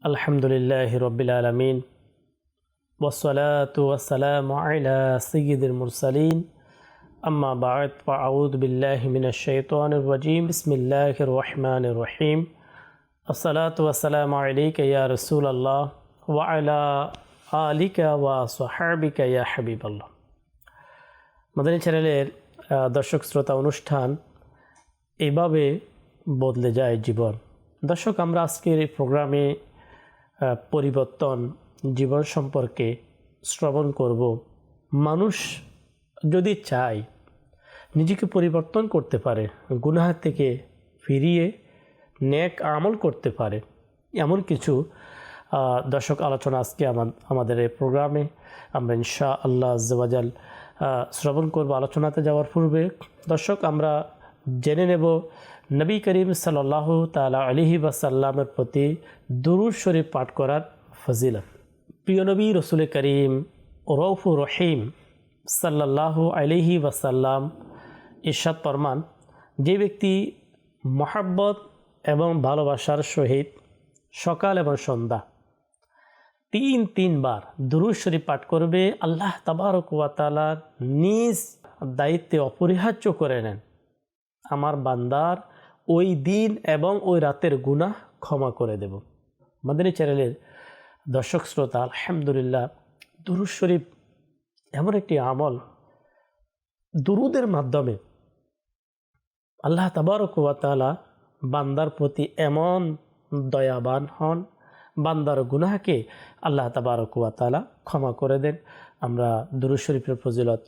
الحمد لله رب العالمين والصلاة والسلام على سيد المرسلين أما بعد فأعوذ بالله من الشيطان الرجيم بسم الله الرحمن الرحيم الصلاة والسلام عليك يا رسول الله وعلى آلك وصحابك يا حبيب الله মাদানী চ্যানেলের আহ, দর্শক শ্রোতা অনুষ্ঠান এভাবে বদলে যায় জীবন দর্শক আমরা আজকের এই প্রোগ্রামে আহ, পরিবর্তন জীবন সম্পর্কে শ্রবণ করব। মানুষ যদি চায় নিজেকে পরিবর্তন করতে পারে, গুনাহ থেকে ফিরিয়ে নেক আমল করতে পারে, এমন কিছু দর্শক আলোচনা আজকে আমাদের এই প্রোগ্রামে আমরা ইনশা আল্লাহ আজ্জাওয়াজাল শ্রবণ করব। আলোচনাতে যাওয়ার পূর্বে দর্শক আমরা জেনে নেব নবী করিম সাল্লাহ তালা আলিহি ওয়াসাল্লামের প্রতি দুরুদ শরীফ পাঠ করার ফজিলত। প্রিয় নবী, রসুল করিম রৌফুর রহিম সাল্লাহ আলিহি ওয়াসাল্লাম ইরশাদ ফরমান, যে ব্যক্তি মহাব্বত এবং ভালোবাসার সহিত সকাল এবং সন্ধ্যা তিন তিনবার দুরুদ শরীফ পাঠ করবে, আল্লাহ তাবারক ওয়া তাআলার নিজ দায়িত্বে অপরিহার্য করে নেন। আমার বান্দার ওই দিন এবং ওই রাতের গুনাহ ক্ষমা করে দেব। মাদানী চ্যানেলের দর্শক শ্রোতা, আলহামদুলিল্লাহ, দুরুদ শরীফ এমন একটি আমল দুরুদের মাধ্যমে আল্লাহ তাবারক ওয়া বান্দার প্রতি এমন দয়াবান হন, বান্দার গুনাহকে আল্লাহ তাবারক ওয়া ক্ষমা করে দেন। আমরা দুরুদ শরীফের ফজিলত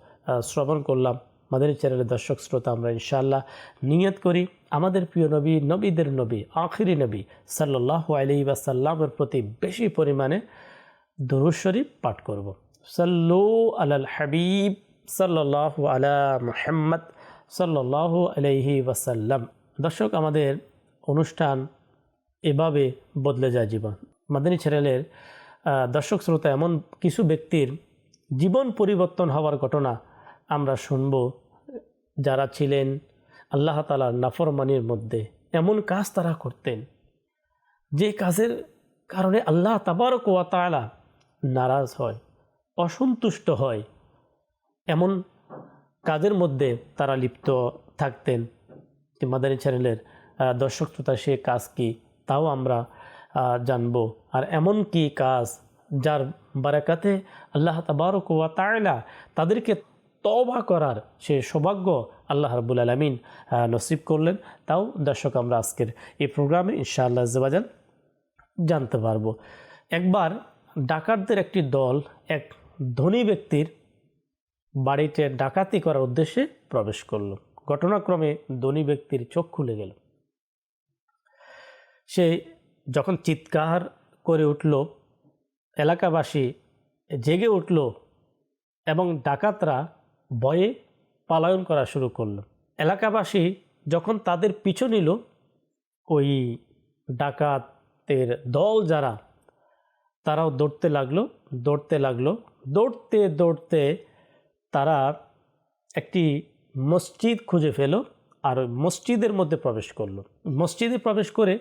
শ্রবণ করলাম। আমাদের চ্যানেলের দর্শক শ্রোতা, আমরা ইনশাআল্লাহ নিয়ত করি, আমাদের প্রিয় নবী, নবীদের নবী, আখিরি নবী সাল্লাহ আলি ওয়াসাল্লামের প্রতি বেশি পরিমাণে দুরুদ শরীফ পাঠ করব। সাল্লু আলাল হাবিব সাল্লাহ আলা মুহাম্মদ সাল্লাহ আলাইহি ওয়াসাল্লাম। দর্শক, আমাদের অনুষ্ঠান এভাবে বদলে যায় জীবন। মাদানী চ্যানেলের দর্শক শ্রোতা, এমন কিছু ব্যক্তির জীবন পরিবর্তন হওয়ার ঘটনা আমরা শুনব। যারা ছিলেন আল্লাহ তালার নাফরমানির মধ্যে, এমন কাজ তারা করতেন। যে কাজের কারণে আল্লাহ তাবারক ওয়া তাআলা নারাজ হয়, অসন্তুষ্ট হয়, এমন কাজের মধ্যে তারা লিপ্ত থাকতেন। মাদানী চ্যানেলের দর্শক শ্রোতা, সে কাজ কি তাও আমরা জানব। আর এমন কি কাজ যার বারাকাতে আল্লাহ তাবারক ওয়া তাআলা তাদেরকে তওবা করার সে সৌভাগ্য আল্লাহ রাব্বুল আলামিন নসিব করলেন। তাও দর্শক, আমরা আজকের এই প্রোগ্রামে ইনশাআল্লাহ জবাজান জানতে পারব। একবার ডাকাতদের একটি দল এক ধনী ব্যক্তির বাড়িতে ডাকাতি করার উদ্দেশ্যে প্রবেশ করল। ঘটনাক্রমে ধনী ব্যক্তির চোখ খুলে গেল। সে যখন চিৎকার করে উঠল, এলাকাবাসী জেগে উঠল এবং ডাকাতরা ভয়ে পালায়ন করা শুরু করল। এলাকাবাসী যখন তাদের পিছু নিল, ওই ডাকাতের দল যারা, তারাও দৌড়তে লাগল দৌড়তে লাগল, দৌড়তে দৌড়তে তারা একটি মসজিদ খুঁজে ফেলো আর ওই মসজিদের মধ্যে প্রবেশ করল। মসজিদে প্রবেশ করে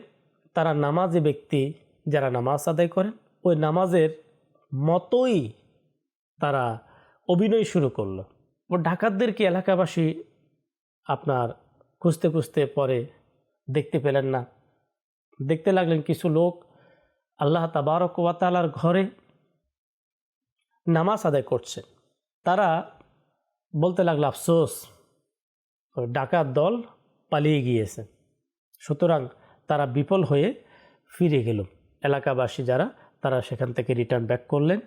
তারা নামাজি ব্যক্তি যারা নামাজ আদায় করেন, ওই নামাজের মতোই তারা অভিনয় শুরু করল। ডাকাতদেরকে এলাকাবাসী আপনার খুঁজতে খুঁজতে পরে দেখতে পেলেন না। দেখতে লাগলেন কিছু লোক আল্লাহ তাবারক ওয়া তাআলার ঘরে নামাজ আদায় করছে। তারা বলতে লাগল, আফসোস, ডাকাত দল পালিয়ে গিয়েছে। সুতরাং তারা বিফল হয়ে ফিরে গেল। এলাকাবাসী যারা, তারা সেখান থেকে রিটার্ন ব্যাক করলেন।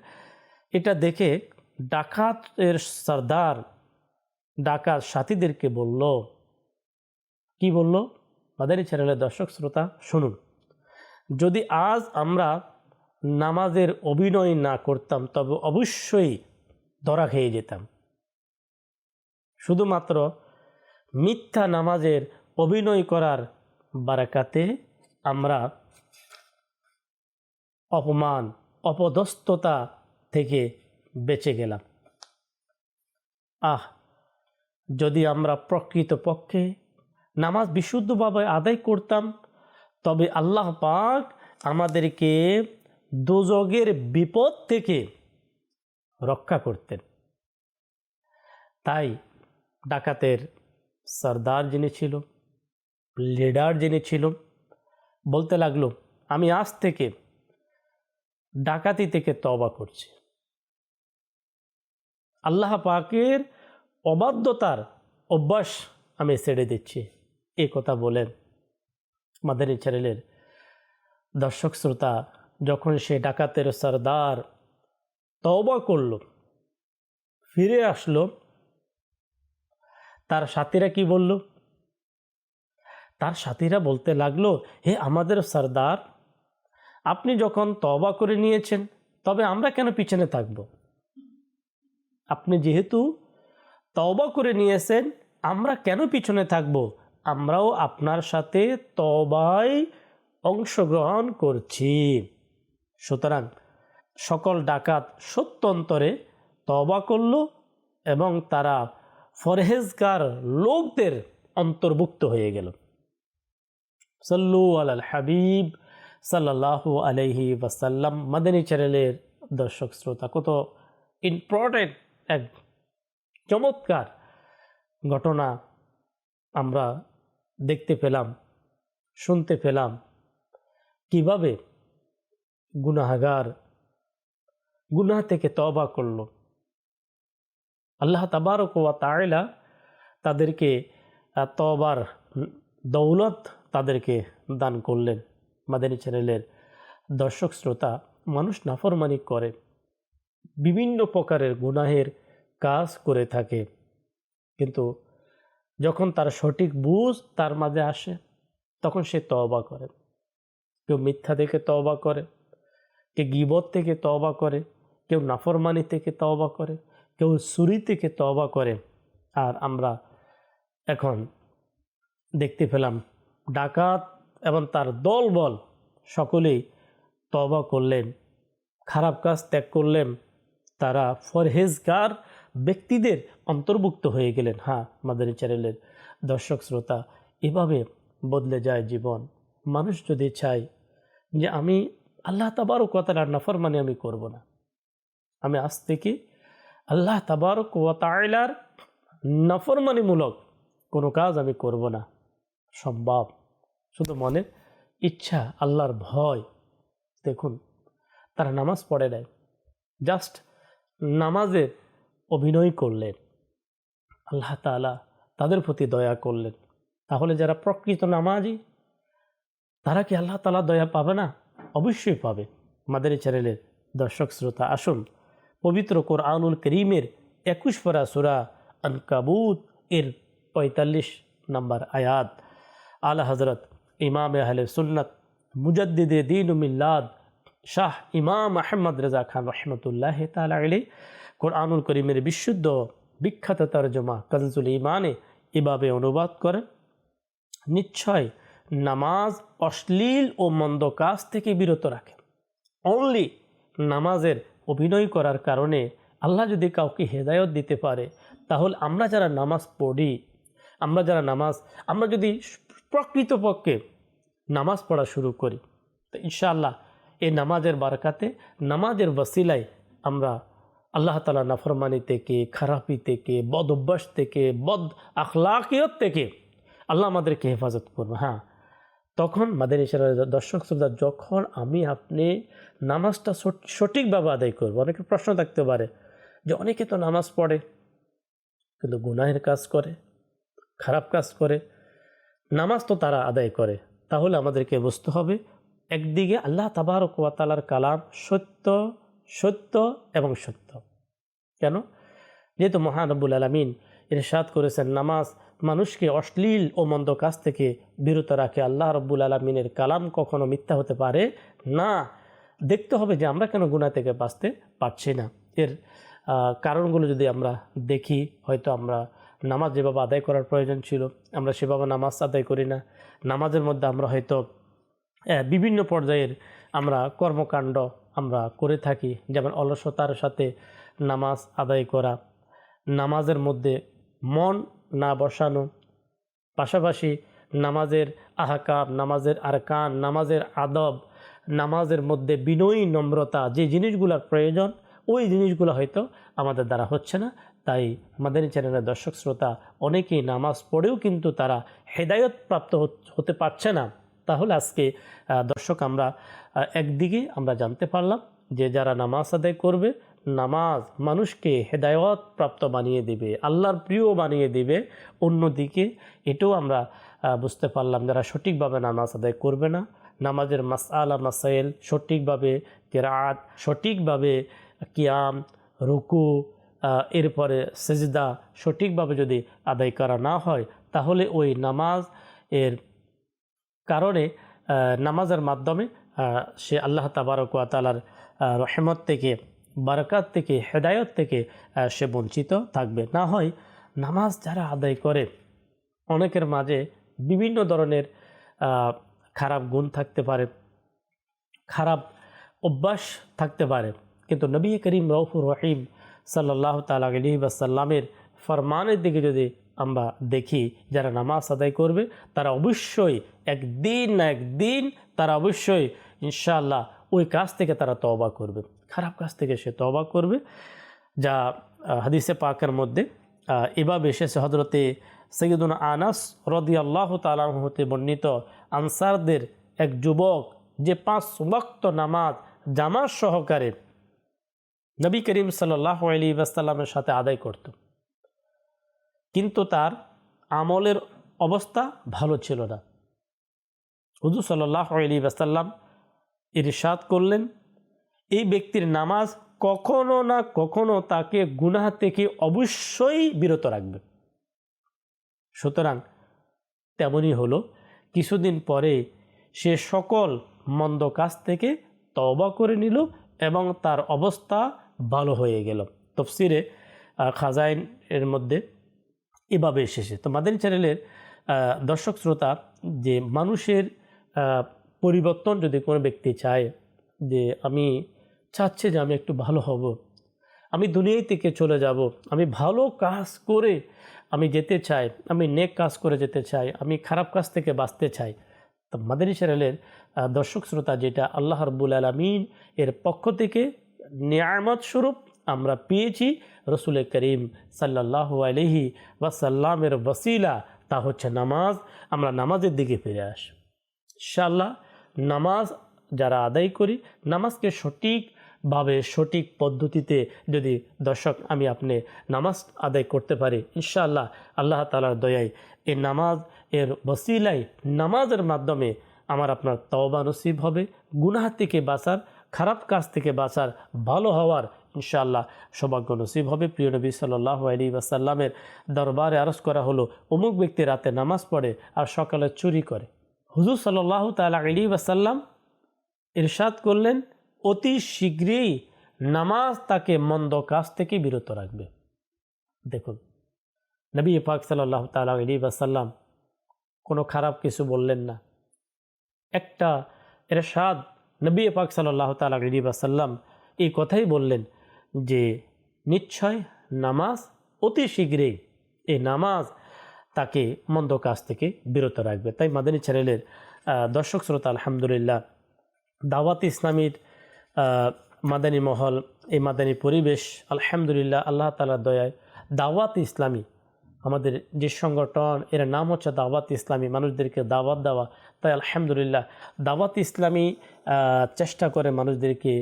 এটা দেখে ডাকাতের সর্দার ডাকাত সাথীদেরকে বলল, কি বলল? মাদারি চ্যানেলের দর্শক, শ্রোতা, শুনুন। যদি আজ আমরা নামাজের অভিনয় না করতাম, তবে অবশ্যই ধরা খেয়ে যেতাম। শুধুমাত্র মিথ্যা নামাজের অভিনয় করার বারাকাতে আমরা অপমান, অপদস্থতা থেকে বেঁচে গেলাম। আহ যদি আমরা প্রকৃতপক্ষে নামাজ বিশুদ্ধভাবে আদায় করতাম, তবে আল্লাহ পাক আমাদেরকে দুযোগের বিপদ থেকে রক্ষা করতেন। তাই ডাকাতের সর্দার যিনি ছিল, লিডার যিনি ছিল, বলতে লাগল, আমি আজ থেকে ডাকাতি থেকে তবা করছি। আল্লাহ পাকের অবাধ্যতার অভ্যাস আমি ছেড়ে দিচ্ছি। এই কথা বলেন মাদানী চ্যানেলের দর্শক শ্রোতা, যখন সে ডাকাতের সর্দার তওবা করল, ফিরে আসলো, তার সাথীরা কি বলল? তার সাথীরা বলতে লাগল, হে আমাদের সর্দার, আপনি যখন তবা করে নিয়েছেন, তবে আমরা কেন পিছনে থাকব? আপনি যেহেতু তবা করে নিয়েছেন, আমরা কেন পিছনে থাকব? আমরাও আপনার সাথে তবায় অংশগ্রহণ করছি। সুতরাং সকল ডাকাত সত্যন্তরে তবা করল এবং তারা ফরহেজগার লোকদের অন্তর্ভুক্ত হয়ে গেল। সল্লু আল হাবিব সাল্লাহু আলহি ওয়াসাল্লাম, মাদানী চ্যানেলের দর্শক শ্রোতা, কত ইম্পর্টেন্ট এক চমৎকার ঘটনা আমরা দেখতে পেলাম, শুনতে পেলাম। কীভাবে গুনাহাগার গুনাহ থেকে তবা করল? আল্লাহ তাবারক ওয়া তাইলা তাদেরকে তবার দৌলত তাদেরকে দান করলেন। মাদানী চ্যানেলের দর্শক শ্রোতা মানুষ নাফরমানি করে। বিভিন্ন প্রকারের গুনাহের কাজ করে থাকে। কিন্তু যখন তার সঠিক বুঝ তার মাঝে আসে, তখন সে তওবা করে। কেউ মিথ্যা থেকে তওবা করে, কেউ গিবত থেকে তওবা করে, কেউ নাফরমানি থেকে তওবা করে, কেউ সুরি থেকে তওবা করে। আর আমরা এখন দেখতে পেলাম, ডাকাত এবং তার দল বল সকলেই তবা করলেন, খারাপ কাজ ত্যাগ করলেন, তারা ফরহেজগার ব্যক্তিদের অন্তর্ভুক্ত হয়ে গেলেন। হ্যাঁ মাদানী চ্যানেলের দর্শক শ্রোতা, এভাবে বদলে যায় জীবন। মানুষ যদি চায় যে আমি আল্লাহ তাবারক কথার নাফরমানি আমি করব না। আমি আজ থেকে আল্লাহ তাবারক ওয়াতাইলার নফরমানিমূলক কোনো কাজ আমি করব না। সম্ভব। শুধু মনে, ইচ্ছা, আল্লাহর ভয়। দেখুন, তারা নামাজ পড়ে নেয় জাস্ট নামাজের অভিনয় করলেন। আল্লাহ তালা তাদের প্রতি দয়া করলেন। তাহলে যারা প্রকৃত নামাজি, তারা কি আল্লাহ তালা দয়া পাবে না? অবশ্যই পাবে। মাদারি চ্যানেলের দর্শক শ্রোতা, আসুন পবিত্র কোরআনুল করিমের একুশ পরা সুরা আনকাবুত এর পঁয়তাল্লিশ নম্বর আয়াত। আলা হজরত ইমাম আহলে সুন্নত মুজদ্দিদে দিন মিল্লাদ শাহ ইমাম আহমদ রেজা খান রহমতুল্লাহ তালা আলী কোরআনুল করিমের বিশুদ্ধ বিখ্যাত তর্জমা কনজুল ইমানে এভাবে অনুবাদ করেন, নিশ্চয় নামাজ অশ্লীল ও মন্দ কাজ থেকে বিরত রাখে অনলি নামাজের অভিনয় করার কারণে আল্লাহ যদি কাউকে হেদায়ত দিতে পারে, তাহলে আমরা যারা নামাজ পড়ি, আমরা যারা নামাজ, আমরা যদি প্রকৃতপক্ষে নামাজ পড়া শুরু করি, তো ইনশাআল্লাহ এই নামাজের বারকাতে, নামাজের ওসিলায় আমরা আল্লাহ তালা নাফরমানি থেকে, খারাপি থেকে বদ অভ্যাস থেকে, বদ আখলাকিয়ত থেকে আল্লাহ আমাদেরকে হেফাজত করবে। হ্যাঁ তখন মাদের ইশারা দর্শক শ্রোতা, যখন আমি আপনি নামাজটা সঠিকভাবে আদায় করব, অনেকে প্রশ্ন থাকতে পারে যে অনেকে তো নামাজ পড়ে, কিন্তু গুনাহের কাজ করে, খারাপ কাজ করে, নামাজ তো তারা আদায় করে, তাহলে আমাদেরকে বুঝতে হবে, একদিকে আল্লাহ তাবারক ওয়া তাআলার কালাম সত্য সত্য এবং সত্য। কেন? যেহেতু মহানব্বুল আলমিন ইরশাদ করেছেন, নামাজ মানুষকে অশ্লীল ও মন্দ কাজ থেকে বিরত রাখে। আল্লাহ রব্বুল আলমিনের কালাম কখনো মিথ্যা হতে পারে? না। দেখতে হবে যে আমরা কেন গুণা থেকে বাঁচতে পারছি না। এর কারণগুলো যদি আমরা দেখি, হয়তো আমরা নামাজ যেভাবে আদায় করার প্রয়োজন ছিল, আমরা সেভাবে নামাজ আদায় করি না। নামাজের মধ্যে আমরা হয়তো বিভিন্ন পর্যায়ের আমরা কর্মকাণ্ড করে থাকি, যেমন অলসতার সাথে নামাজ আদায় করা, নামাজের মধ্যে মন না বসানো, পাশাপাশি নামাজের আহকাম, নামাজের আরকান, নামাজের আদব, নামাজের মধ্যে বিনয়ী নম্রতা, যে জিনিসগুলোর প্রয়োজন, ওই জিনিসগুলো হয়তো আমাদের দ্বারা হচ্ছে না। তাই আমাদের চ্যানেলের দর্শক শ্রোতা, অনেকেই নামাজ পড়েও কিন্তু তারা হেদায়ত প্রাপ্ত হতে পারছে না। তাহলে আজকে দর্শক আমরা একদিকে আমরা জানতে পারলাম যে যারা নামাজ আদায় করবে, নামাজ মানুষকে হেদায়ত প্রাপ্ত বানিয়ে দিবে, আল্লাহর প্রিয় বানিয়ে দিবে। অন্যদিকে এটাও আমরা বুঝতে পারলাম যারা সঠিকভাবে নামাজ আদায় করবে না, নামাজের মাসআলা, মাসাইল, সঠিকভাবে কেরাত, সঠিকভাবে কিয়াম, রুকু এরপরে সেজদা সঠিকভাবে যদি আদায় করা না হয়, তাহলে ওই নামাজ এর কারণে নামাজের মাধ্যমে সে আল্লাহ তাবারক ওয়া তালার রহমত থেকে, বারকাত থেকে, হেদায়ত থেকে সে বঞ্চিত থাকবে। না হয় নামাজ যারা আদায় করে, অনেকের মাঝে বিভিন্ন ধরনের খারাপ গুণ থাকতে পারে, খারাপ অভ্যাস থাকতে পারে। কিন্তু নবী করিম রৌফুর রহিম সাল্লাহ তালা আলী বাসাল্লামের ফরমানের দিকে যদি আমরা দেখি যারা নামাজ আদায় করবে, তারা অবশ্যই একদিন না একদিন তারা অবশ্যই ইনশাআল্লাহ ওই কাজ থেকে তারা তওবা করবে। খারাপ কাজ থেকে সে তওবা করবে। যা হাদিসে পাকের মধ্যে এভাবে এসেছে হজরতে সৈয়দুন আনাস রদি আল্লাহ হতে বর্ণিত। আনসারদের এক যুবক যে পাঁচ ওয়াক্ত নামাজ জামাত সহকারে নবী করিম সাল্লাহ আলী ওয়াসাল্লামের সাথে আদায় করত। কিন্তু তার আমলের অবস্থা ভালো ছিল না। হুজুর সাল্লাহ আলী ওয়াসাল্লাম ইরশাদ করলেন, এই ব্যক্তির নামাজ কখনো না কখনো তাকে গুনাহ থেকে অবশ্যই বিরত রাখবে। সুতরাং তেমনই হলো, কিছুদিন পরে সে সকল মন্দ কাজ থেকে তওবা করে নিল এবং তার অবস্থা ভালো হয়ে গেল। তফসিরে খাজাইন এর মধ্যে এভাবে এসেছে। তো মাদানী চ্যানেলের দর্শক শ্রোতা, যে মানুষের পরিবর্তন যদি কোনো ব্যক্তি চায়, যে আমি চাচ্ছে যে আমি একটু ভালো হব, আমি দুনিয়ায় থেকে চলে যাব, আমি ভালো কাজ করে আমি যেতে চাই, আমি নেক কাজ করে যেতে চাই, আমি খারাপ কাজ থেকে বাঁচতে চাই, তো মাদানী চ্যানেলের দর্শক শ্রোতা, যেটা আল্লাহ রব্বুল আলমিন এর পক্ষ থেকে নিয়ামত স্বরূপ আমরা পেয়েছি। রসুল করিম সাল্লাহ আলহি ওয়াসাল্লামের ওসিলা তা হচ্ছে নামাজ। আমরা নামাজের দিকে ফিরে আসি। ইনশাআল্লাহ, নামাজ যারা আদায় করি, নামাজকে সঠিকভাবে, সঠিক পদ্ধতিতে যদি দর্শক আমি আপনি নামাজ আদায় করতে পারি, ইনশাআল্লাহ আল্লাহ তালার দয়ায় এই নামাজ, এর বসিলাই নামাজের মাধ্যমে আমার আপনার তওবা নসিব হবে। গুনাহ থেকে বাঁচার, খারাপ কাজ থেকে বাঁচার, ভালো হওয়ার ইনশাআল্লাহ সৌভাগ্য নসিব হবে। প্রিয় নবী সাল্লাহ আলী ওয়াসাল্লামের দরবারে আরজ করা হলো, অমুক ব্যক্তি রাতে নামাজ পড়ে আর সকালে চুরি করে। হুজুর সাল্লাহ তালা আলী ওয়াসাল্লাম ইরশাদ করলেন, অতি শীঘ্রই নামাজ তাকে মন্দ কাজ থেকে বিরত রাখবে। দেখুন, নবী পাক সাল্লাহ তালা আলী ওয়াসাল্লাম কোনো খারাপ কিছু বললেন না। একটা এরশাদ নবী পাক সাল্লাহ তালা আলী ওয়াসাল্লাম এই কথাই বললেন যে নিশ্চয় নামাজ অতি শীঘ্রই এই নামাজ তাকে মন্দ কাজ থেকে বিরত রাখবে। তাই মাদানী চ্যানেলের দর্শক শ্রোতা, আলহামদুলিল্লাহ, দাওয়াত ইসলামীর মাদানী মহল, এই মাদানী পরিবেশ, আলহামদুলিল্লাহ, আল্লাহ তালার দয়ায় দাওয়াত ইসলামী আমাদের যে সংগঠন, এর নাম হচ্ছে দাওয়াত ইসলামী, মানুষদেরকে দাওয়াত দেওয়া। তাই আলহামদুলিল্লাহ, দাওয়াত ইসলামী চেষ্টা করে মানুষদেরকে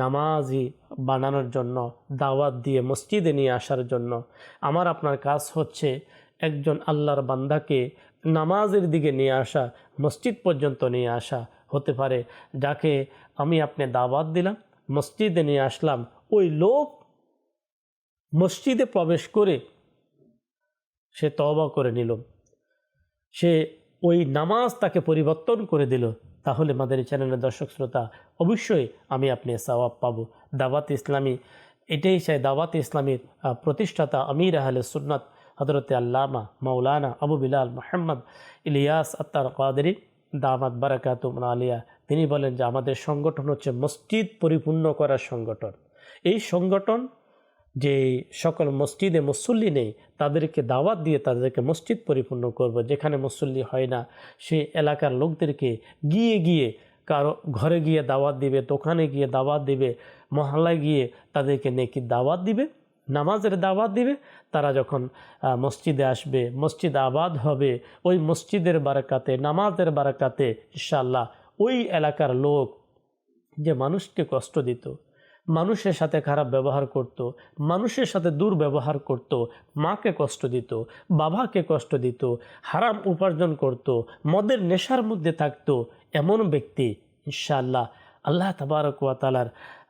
নামাজি বানানোর জন্য, দাওয়াত দিয়ে মসজিদে নিয়ে আসার জন্য। আমার আপনার কাজ হচ্ছে একজন আল্লাহর বান্দাকে নামাজের দিকে নিয়ে আসা, মসজিদ পর্যন্ত নিয়ে আসা হতে পারে, যাকে আমি আপনি দাওয়াত দিলাম, মসজিদে নিয়ে আসলাম। ওই লোক মসজিদে প্রবেশ করে সে তওবা করে নিল। সে ওই নামাজ তাকে পরিবর্তন করে দিল। তাহলে আমাদের চ্যানেলের দর্শক শ্রোতা, অবশ্যই আমি আপনি সওয়াব পাবো। দাওয়াত ইসলামী, এটাই চাই দাওয়াত ইসলামীর প্রতিষ্ঠাতা আমির আহলে সুন্নাত হজরত আল্লামা মৌলানা আবু বিলাল মোহাম্মদ ইলিয়াস আত্মার কাদেরি দামাত বারাকাতুম আলিয়া। তিনি বলেন যে, আমাদের সংগঠন হচ্ছে মসজিদ পরিপূর্ণ করার সংগঠন। এই সংগঠন যে সকল মসজিদে মুসল্লি নেই, তাদেরকে দাওয়াত দিয়ে তাদেরকে মসজিদ পরিপূর্ণ করব। যেখানে মুসল্লি হয় না সেই এলাকার লোকদেরকে গিয়ে গিয়ে কারও ঘরে গিয়ে দাওয়াত দিবে, দোকানে গিয়ে দাওয়াত দিবে, মহল্লায় গিয়ে তাদেরকে নেকি দাওয়াত দিবে, নামাজের দাওয়াত দিবে। তারা যখন মসজিদে আসবে, মসজিদ আবাদ হবে, ওই মসজিদের বারাকাতে, নামাজের বারাকাতে ইনশাআল্লাহ ওই এলাকার লোক যে মানুষকে কষ্ট দিত মানুষের সাথে খারাপ ব্যবহার করত, মানুষের সাথে দুর্ব্যবহার করত, মাকে কষ্ট দিত, বাবাকে কষ্ট দিত, হারাম উপার্জন করত, মদের নেশার মধ্যে থাকতো এমন ব্যক্তি, ইনশাআল্লাহ, আল্লাহ তাবারক ওয়া তাআলার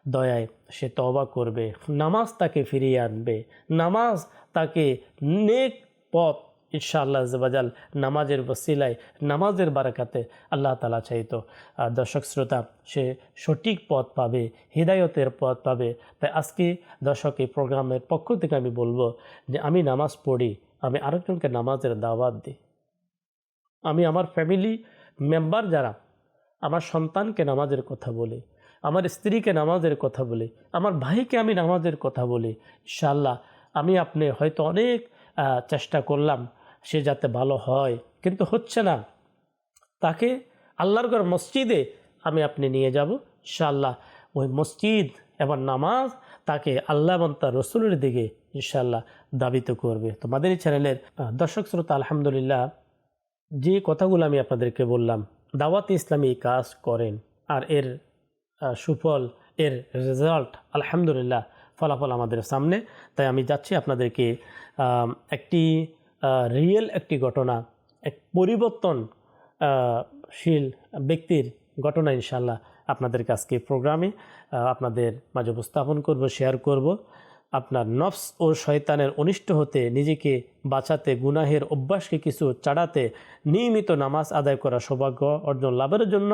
দয়ায় সে তওবা করবে, নামাজ তাকে ফিরিয়ে আনবে, নামাজ তাকে নেক পথ ইনশাআল্লাহ জবাজাল নামাজের বসিলায় নামাজের বারাকাতে আল্লাহ তালা চাইতো। আর দর্শক শ্রোতা, সে সঠিক পথ পাবে, হৃদায়তের পথ পাবে। তাই আজকে দর্শক, এই প্রোগ্রামের পক্ষ থেকে আমি বলব যে আমি নামাজ পড়ি, আমি আরেকজনকে নামাজের দাওয়াত দিই। আমি আমার ফ্যামিলি মেম্বার যারা, আমার সন্তানকে নামাজের কথা বলি, আমার স্ত্রীকে নামাজের কথা বলি, আমার ভাইকে আমি নামাজের কথা বলি, ইনশাআল্লাহ আমি আপনি হয়তো অনেক চেষ্টা করলাম সে যাতে ভালো হয়। কিন্তু হচ্ছে না। তাকে আল্লাহর ঘর মসজিদে আমি আপনি নিয়ে যাব। ইনশাআল্লাহ ওই মসজিদ এবং নামাজ তাকে আল্লাহ এবং তার রসুলের দিকে ইনশাআল্লাহ দাবিত করবে। তো মাদানী চ্যানেলের দর্শক শ্রোতা, আলহামদুলিল্লাহ যে কথাগুলো আমি আপনাদেরকে বললাম, দাওয়াত ইসলামী এই কাজ করেন আর এর সুফল, এর রেজাল্ট আলহামদুলিল্লাহ ফলাফল আমাদের সামনে। তাই আমি যাচ্ছি আপনাদেরকে একটি রিয়েল একটি ঘটনা, এক পরিবর্তনশীল ব্যক্তির ঘটনা ইনশাল্লাহ আপনাদের কাছকে প্রোগ্রামে আপনাদের মাঝে উপস্থাপন করব শেয়ার করব। আপনার নফস ও শয়তানের অনিষ্ট হতে, নিজেকে বাঁচাতে, গুনাহের অভ্যাসকে কিছু চাড়াতে, নিয়মিত নামাজ আদায় করা সৌভাগ্য অর্জন লাভের জন্য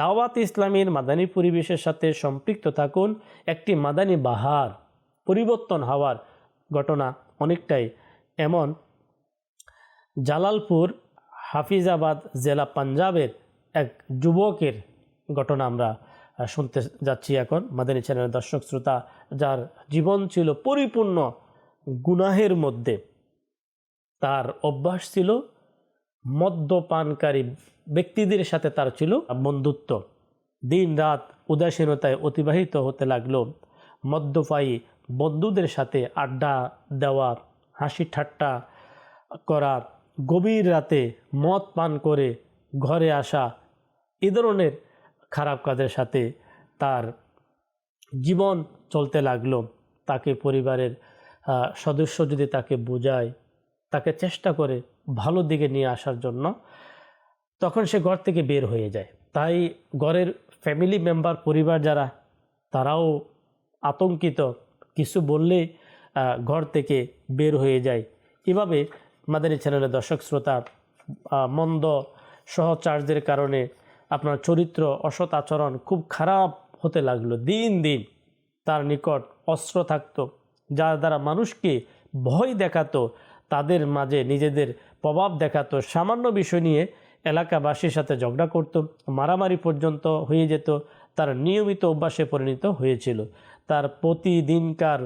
দাওয়াত ইসলামীর মাদানী পরিবেশের সাথে সম্পৃক্ত থাকুন। একটি মাদানী বাহার, পরিবর্তন হওয়ার ঘটনা অনেকটাই এমন জালালপুর হাফিজাবাদ জেলা পাঞ্জাবের এক যুবকের ঘটনা আমরা শুনতে যাচ্ছি এখন। মাদানী চ্যানেলের দর্শক শ্রোতা, যার জীবন ছিল পরিপূর্ণ গুনাহের মধ্যে, তার অভ্যাস ছিল মদ্যপানকারী ব্যক্তিদের সাথে তার ছিল বন্ধুত্ব। দিন রাত উদাসীনতায় অতিবাহিত হতে লাগল মদ্যপায়ী বন্ধুদের সাথে আড্ডা দেওয়া, হাসি ঠাট্টা করা গভীর রাতে মদ পান করে ঘরে আসা এ ধরনের খারাপ কাজের সাথে তার জীবন চলতে লাগল। তাকে পরিবারের সদস্য যদি তাকে বোঝায়, তাকে চেষ্টা করে ভালো দিকে নিয়ে আসার জন্য, তখন সে ঘর থেকে বের হয়ে যায়। তাই ঘরের ফ্যামিলি মেম্বার পরিবার যারা, তারাও আতঙ্কিত। কিছু বললে ঘর থেকে বের হয়ে যায়। এভাবে মাদানী চ্যানেলের দর্শক শ্রোতা মন্দ সহচার্যের কারণে আপনার চরিত্র অসৎ আচরণ খুব খারাপ হতে লাগল। দিন দিন তার নিকট অস্ত্র থাকতো, যার দ্বারা মানুষকে ভয় দেখাতো, তাদের মাঝে নিজেদের প্রভাব দেখাতো। সামান্য বিষয় নিয়ে এলাকাবাসীর সাথে ঝগড়া করত, মারামারি পর্যন্ত হয়ে যেত, তার নিয়মিত অভ্যাসে পরিণত হয়েছিল। তার প্রতিদিনকার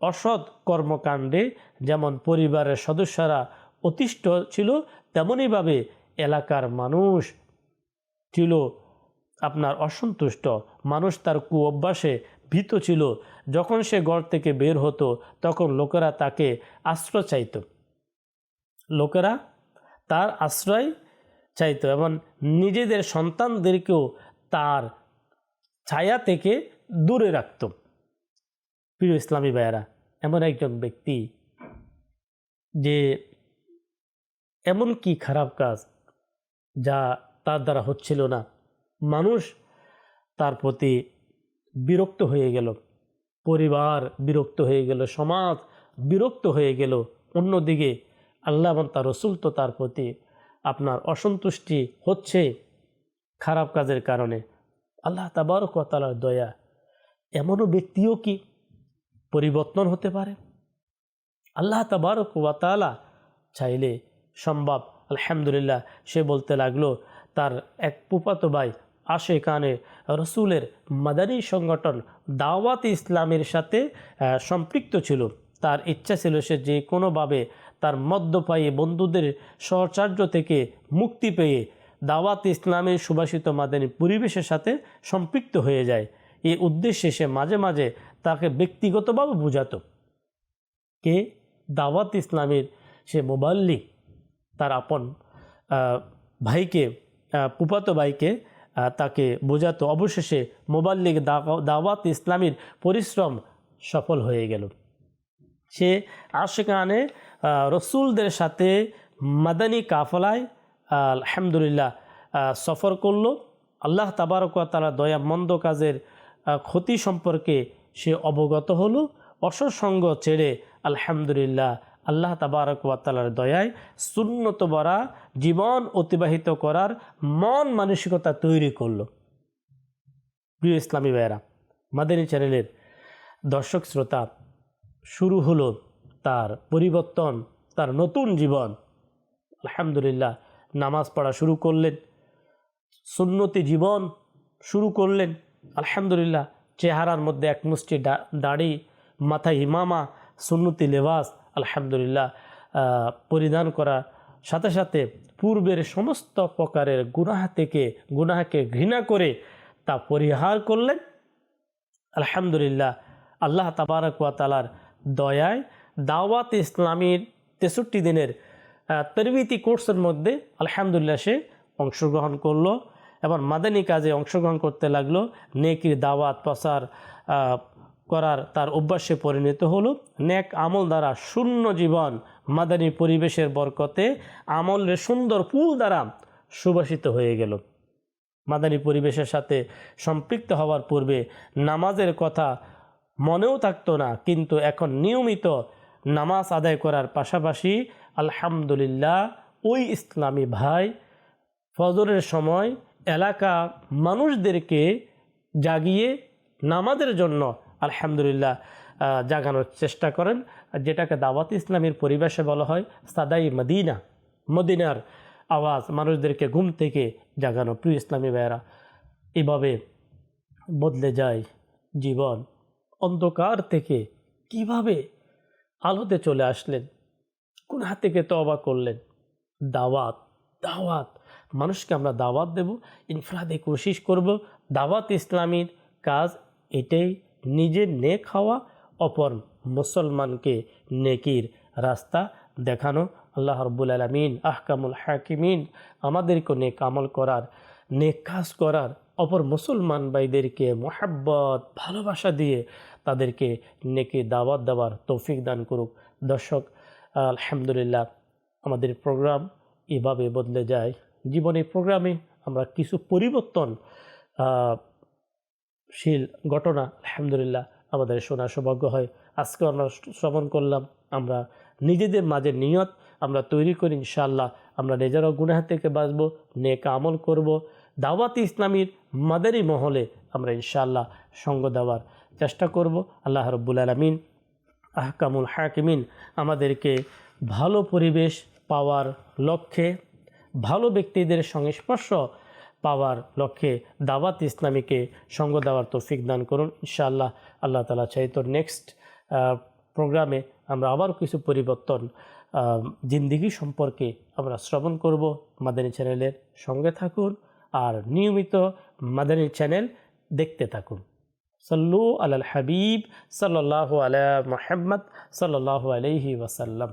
অসৎ কর্মকাণ্ডে যেমন পরিবারের সদস্যরা অতিষ্ঠ ছিল তেমনইভাবে এলাকার মানুষ ছিল আপনার অসন্তুষ্ট। মানুষ তার কু অভ্যাসে ভীত ছিল। যখন সে ঘর থেকে বের হতো, তখন লোকেরা তাকে আশ্রয় চাইত। লোকেরা তার আশ্রয় চাইত এবং নিজেদের সন্তানদেরকেও তার ছায়া থেকে দূরে রাখত। প্রিয় ইসলামী ভাইয়েরা, এমন একজন ব্যক্তি যে এমন কি খারাপ কাজ যা তার দ্বারা হচ্ছিল না? মানুষ তার প্রতি বিরক্ত হয়ে গেল। পরিবার বিরক্ত হয়ে গেল। সমাজ বিরক্ত হয়ে গেল। অন্যদিকে আল্লাহ এবং তার রসুল তো তার প্রতি আপনার অসন্তুষ্টি হচ্ছে খারাপ কাজের কারণে। আল্লাহ তাবারক ওয়া তাআলার দয়া এমনও ব্যক্তিও কি পরিবর্তন হতে পারে? আল্লাহ তাবারক ওয়া তাআলা চাইলে সম্ভব। আলহামদুলিল্লাহ, সে বলতে লাগল, তার এক পুপাতো ভাই আশে কানে রসুলের মাদানী সংগঠন দাওয়াত ইসলামের সাথে সম্পৃক্ত ছিল। তার ইচ্ছা ছিল সে যে কোনোভাবে তার মদ্যপায়ী বন্ধুদের সহচার্য থেকে মুক্তি পেয়ে দাওয়াত ইসলামের সুবাসিত মাদানী পরিবেশের সাথে সম্পৃক্ত হয়ে যায়। এই উদ্দেশ্যে সে মাঝে মাঝে তাকে ব্যক্তিগতভাবে বোঝাতো। কে? দাওয়াত ইসলামের সে মোবাল্লিক তার আপন ভাইকে ফুফাতো ভাইকে তাকে বোঝাতো। অবশেষে মোবাল্লিক দাওয়া- দাওয়াত ইসলামীর পরিশ্রম সফল হয়ে গেল। সে আশেকানে রসুলদের সাথে মাদানী কাফলায়, আলহামদুলিল্লাহ সফর করল। আল্লাহ তাবারক তারা দয়া মন্দ কাজের ক্ষতি সম্পর্কে সে অবগত হলো। অসৎসঙ্গ ছেড়ে আলহামদুলিল্লাহ আল্লাহ তাবারক তালার দয়ায় সুন্নত বরা, জীবন অতিবাহিত করার মন মানসিকতা তৈরি করল। প্রিয় ইসলামী ভাইয়েরা, মাদানী চ্যানেলের দর্শক শ্রোতা, শুরু হলো তার পরিবর্তন, তার নতুন জীবন। আলহামদুলিল্লাহ, নামাজ পড়া শুরু করলেন, সুন্নতি জীবন শুরু করলেন। আলহামদুলিল্লাহ, চেহারার মধ্যে এক মুষ্টি ডা- দাড়ি, মাথায় ইমামা, সুন্নতি লেবাস আলহামদুলিল্লাহ পরিধান করা। সাথে সাথে পূর্বের সমস্ত প্রকারের গুনাহ থেকে, গুনাহকে ঘৃণা করে তা পরিহার করলেন। আলহামদুলিল্লাহ, আল্লাহ তাবারক ওয়া তালার দয়ায় দাওয়াত ইসলামীর তেষট্টি দিনের তরবিতি কোর্সের মধ্যে আলহামদুলিল্লাহ সে অংশগ্রহণ করল এবং মাদানী কাজে অংশগ্রহণ করতে লাগল। নেকির দাওয়াত, প্রসার করার তার অভ্যাসে পরিণত হলো। নেক আমল দ্বারা শূন্য জীবন মাদানী পরিবেশের বরকতে আমলের সুন্দর ফুল দ্বারা সুবাসিত হয়ে গেল। মাদানী পরিবেশের সাথে সম্পৃক্ত হওয়ার পূর্বে নামাজের কথা মনেও থাকতো না, কিন্তু এখন নিয়মিত নামাজ আদায় করার পাশাপাশি আলহামদুলিল্লাহ, ওই ইসলামী ভাই ফজরের সময় এলাকা মানুষদেরকে জাগিয়ে নামাজের জন্য আলহামদুলিল্লাহ জাগানোর চেষ্টা করেন। যেটাকে দাওয়াত ইসলামের পরিবেশে বলা হয় সাদাই মদিনা, মদিনার আওয়াজ মানুষদেরকে ঘুম থেকে জাগানো। প্রিয় ইসলামী ভাইয়েরা, এভাবে বদলে যায় জীবন। অন্ধকার থেকে কীভাবে আলোতে চলে আসলেন? কোন হাত থেকে তবা করলেন? দাওয়াত দাওয়াত। মানুষকে আমরা দাওয়াত দেব, ইনফরাদে কোশিশ করব। দাওয়াত ইসলামীর কাজ এটাই নিজের নেক হওয়া অপর মুসলমানকে নেকির রাস্তা দেখানো। আল্লাহ রব্বুল আলমিন, আহকামুল হাকিমিন, আমাদেরকে নেক আমল করার, নেক কাজ করার, অপর মুসলমান ভাইদেরকে মোহাব্বত, ভালোবাসা দিয়ে তাদেরকে নেকি দাওয়াত দেওয়ার তৌফিক দান করুক। দর্শক, আলহামদুলিল্লাহ, আমাদের প্রোগ্রাম এভাবে বদলে যায়। জীবনের প্রোগ্রামে আমরা কিছু পরিবর্তন শীল ঘটনা, আলহামদুলিল্লাহ, আমাদের শোনা সৌভাগ্য হয়। আজকে আমরা শ্রবণ করলাম, আমরা নিজেদের মাঝে নিয়ত আমরা তৈরি করি, ইনশাআল্লাহ। আমরা নিজেরাও গুনাহ থেকে বাঁচবো, নেক আমল করব। দাওয়াত ইসলামীর মাদারি মহলে আমরা ইনশাআল্লাহ সঙ্গ দেওয়ার চেষ্টা করব। আল্লাহ রব্বুল আলমিন, আহকামুল হাকিমিন, আমাদেরকে ভালো পরিবেশ পাওয়ার লক্ষ্যে ভালো ব্যক্তিদের সংস্পর্শ পাওয়ার লক্ষ্যে দাওয়াত ইসলামীকে সঙ্গ দেওয়ার তৌফিক দান করুন। ইনশাআল্লাহ আল্লাহ তালা চাই তো নেক্সট প্রোগ্রামে আমরা আবার কিছু পরিবর্তন জিন্দিগি সম্পর্কে আমরা শ্রবণ করব। মাদানী চ্যানেলের সঙ্গে থাকুন আর নিয়মিত মাদানী চ্যানেল দেখতে থাকুন। সল্লু আলাল হাবিব সাল্লাহ আলা মোহাম্মদ সাল্লাহ আলহি ওয়াসাল্লাম।